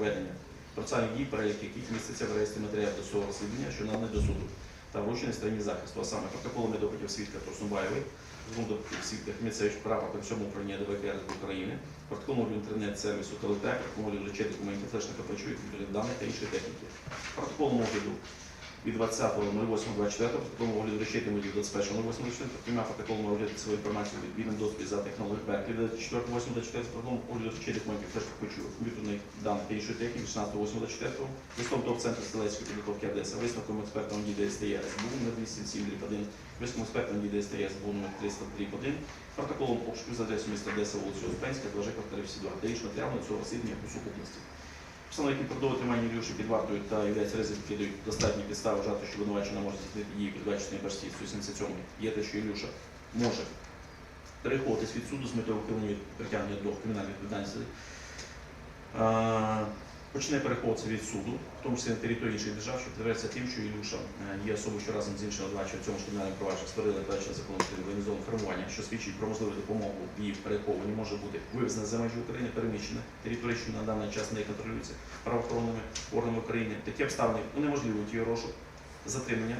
проведення процесуальних дій, перелік яких міститься в реєстрі матеріалів до цього розслідування, що надане до суду та вручений стороні захисту, а саме протоколи недопитів свідка Турсунбаєвої, згодом свідка Хміцевич права при всьому управління ДВКР України, протоколом інтернет-сервісу ТЛТ, мовлю речей документів флешника почують даних та іншої техніки. протокол огляду від 20.08.24, протоколом огляду речей та медів 21.08.24, приймав протоколом огляду свою інформацію від відповідним доступі за технологією Берклі 24.08.24, протоколом огляду речей документів флешних почують комп'ютерних даних та іншої техніки 16.08.24, листом ТОВ Центру стрілецької підготовки Одеса, висновком експертом дії ДСТС був на 207 1, висновком експертом дії ДСТС був номер 303 1, протоколом обшуку за адресою міста Одеса, вулицю Успенська, Блажека, 2 та інші матеріали цього розслідування у сукупності. Які продовжує тримання Ілюші під вартою та являється які дають достатні підстави вважати, що винувачена може здійснити під 24 першій 177 є те, що Ілюша може переховуватись від суду з метою ухилення притягнення до кримінальної відповідальності. Почне переходитися від суду, в тому числі на території інших держав, що підтверджується тим, що Ілюша е, є особою, що разом з іншими обвинуваченнями в цьому кримінальному провадженні створили передача законом України формування, що свідчить про можливу допомогу в її може бути вивезена за межі України, переміщена територія, що на даний час не контролюється правоохоронними органами України. Такі обставини унеможливують її розшук, затримання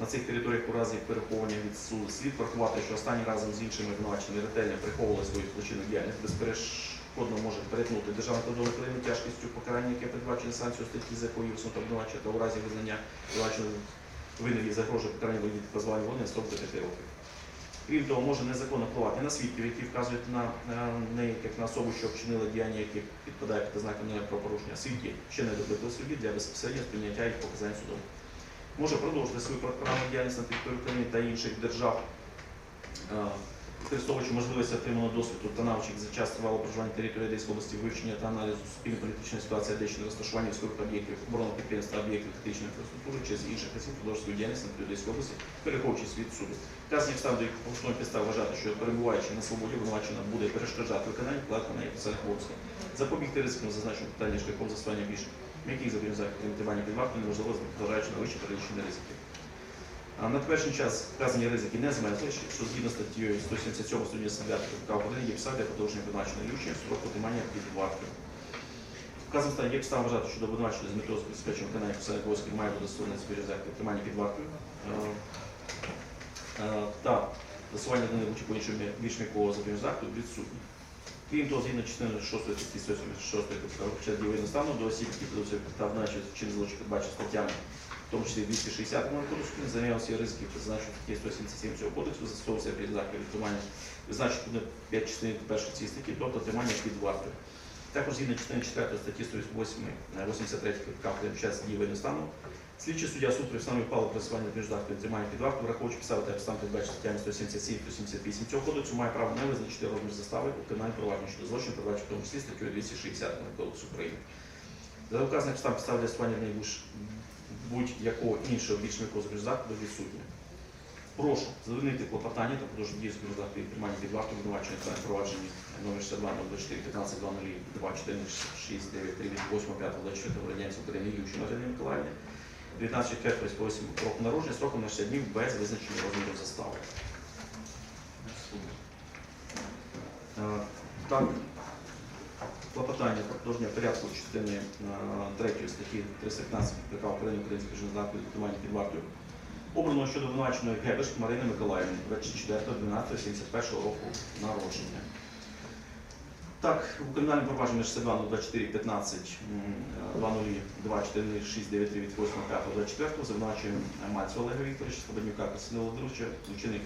на цих територіях у разі переховування від суду. Слід врахувати, що останні разом з іншими обвинуваченими ретельно приховували свою злочинну діяльність, безперешкодно може перетнути державний кордон України тяжкістю покарання, яке передбачене санкцією статті, за якою висунуто обвинувачення, та у разі визнання обвинуваченого винен і загрожує покарання вигляді позбавлення волі на строк до 5 років. Крім того, може незаконно впливати на свідків, які вказують на е, неї як на особу, що вчинила діяння, які підпадають під ознаком про порушення. Свідки ще не допитали судді для безпосередньо сприйняття їх показань судом. Може продовжити свою протиправну діяльність на території України та інших держав, е, використовуючи можливості отриманого досвіду та навичок за час тривалого проживання території Одеської області, вивчення та аналізу суспільно-політичної ситуації Одещини, розташування військових об'єктів, оборонних підприємств об'єктів критичної інфраструктури через інших осіб продовжує свою діяльність на Одеської області, переховуючись від суду. Вказані обставини поважної підстав вважати, що перебуваючи на свободі, обвинувачена буде перешкоджати виконання вкладеної посадних обов'язків. Запобігти ризикам зазначеного питання шляхом застосування більш м'яких запобіжних заходів тримання під вартою неможливо, зважаючи на вище перелічені ризики. На теперішній час вказані ризики не зменшили, що згідно статтєю 177 судді 9 КПК України є підстави для продовження обвинуваченої Ілющини строку тримання під вартою. Вказано стан є підстава вважати, що до обвинуваченої з метою забезпечення виконання посадних обов'язків має бути збір заходів тримання під вартою е, е, та застосування до них будь-якого іншого більш м'якого запобіжного заходу відсутні. Крім того, згідно частини 6 статті 176 КПК дієвого стану до осіб, які піддаються та обвинувачують вчинення злочин передбачені статтями в тому числі 260 кодексу, заявився ризиків, призначених статті 177 цього кодексу, застосовується при заході тримання, визначить пункт 5 частини першої цієї статті, тобто тримання під вартою. Також згідно частини 4 статті 108, 83 КПК України час дії воєнного стану, слідчий суддя суд при встановленні пало працювання між заходом тримання під вартою, враховуючи підстави та обставини передбачені статтями 177 178 цього кодексу, має право не визначити розмір застави у кримінальному провадженні щодо злочин, передбачених в тому числі статтею 260 Кодексу України. За указаних підстав підстав для ній будь-якого іншого м'якого збір заходу відсутнє. Прошу задовольнити клопотання та продовжити дію заходів тримання під вартою обвинувачення та провадженні номер 62 24 15 2 0 2 4 6 9 3 8 5 24 Радянської України Ющина Ірини Миколаївни 19 5 8 року народження строком на 60 днів без визначення розміру застави. Е, Так, клопотання про продовження порядку частини е, 3 статті 315 КПК України Української жінки тримання під вартою обрано щодо винуваченої Гебеш Марини Миколаївни 24.12.71 року народження. Так, у кримінальному провадженні 62 24 15 202 6 9 3 від 8 5 24 звинувачує Мальцю Олега Вікторовича, Слободнюка Костянила Володимировича, вчинник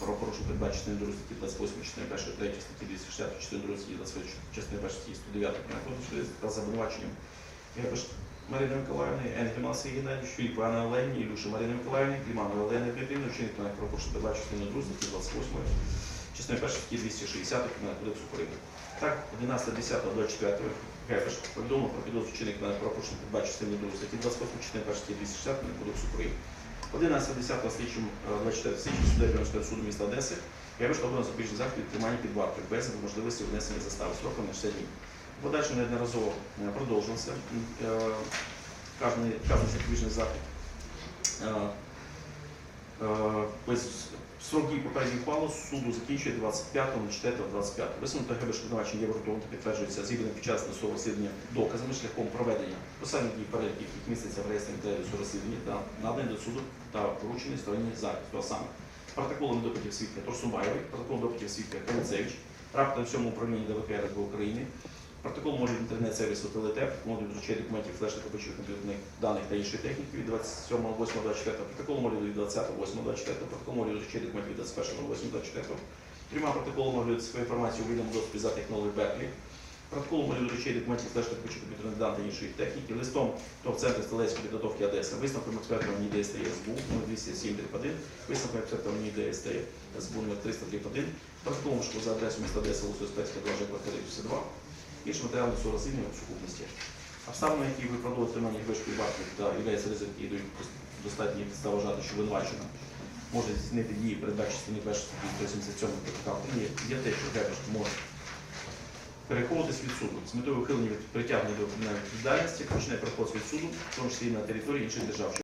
про порушення передбаченої до статті 28 частини 1 3 статті 260 частини 2 статті 28 частини 1 статті 109 Кримінального та за обвинуваченням Марини Миколаївни, Енгельма Василь Геннадійович, Філіп Івана Олені, Ілюші Марини Миколаївни, Кліманової Олени Дмитрівни, вчинник на пропорушення передбачення частини 2 статті 28 частини 1 статті 260 Кримінального кодексу України. Так, 11.10.24 Гефеш повідомив про підозру вчинник на пропорушення передбачення частини 2 статті 28 частини 1 статті 260 Кримінального кодексу України. 11.10 слідчим е, 24 січня судового суду міста Одеси Гефеш обрано запобіжний захід від тримання під вартою без можливості внесення застави строком на 60 днів. Подальше неодноразово е, продовжувався е, вказаний запобіжний захід Строк дії попередньої ухвали суду закінчує 25.04.25. Висунуто ГБ обвинувачення є ґрунтовно та підтверджується зібраним під час досудового розслідування доказами шляхом проведення посадних дій перелік, яких міститься в реєстрі матеріалів розслідування та наданий до суду та вручений стороні захисту, а саме протоколом допитів свідка Торсумбаєвої, протоколом допитів свідка Калицевич, раптом в цьому управлінні ДВК РСБ України, Протокол може інтернет-сервісу Телетеп, може вручити документів флеш накопичувачів комп'ютерних даних та іншої техніки від 27.08.24, протокол може від 20.08.24, протокол може вручити документів від 21.08.24, трьома протоколом може свою інформацію у вільному доступі за технологією Берклі, протокол може вручити документів флеш накопичувачів комп'ютерних даних та іншої техніки, листом ТОВ Центр стелецької підготовки Одеса, висновком експерта в ДСТ СБУ 207 висновком експерта в ДСТ СБУ 303 протоколом що за адресою міста Одеса, вулиця Успенська, 2 квартири 52, матеріали судового розслідування в сукупності. Обставини, які виправдовують тримання вишки вартих та являються ризики і дають достатні підстави вважати, що винувачена може здійснити дії, передбачені частини першої статті 177 КПК України, є те, що Гебеш може переховуватись від суду з метою ухилення від притягнення до кримінальної відповідальності, почне переход від суду, в тому числі і на території інших держав.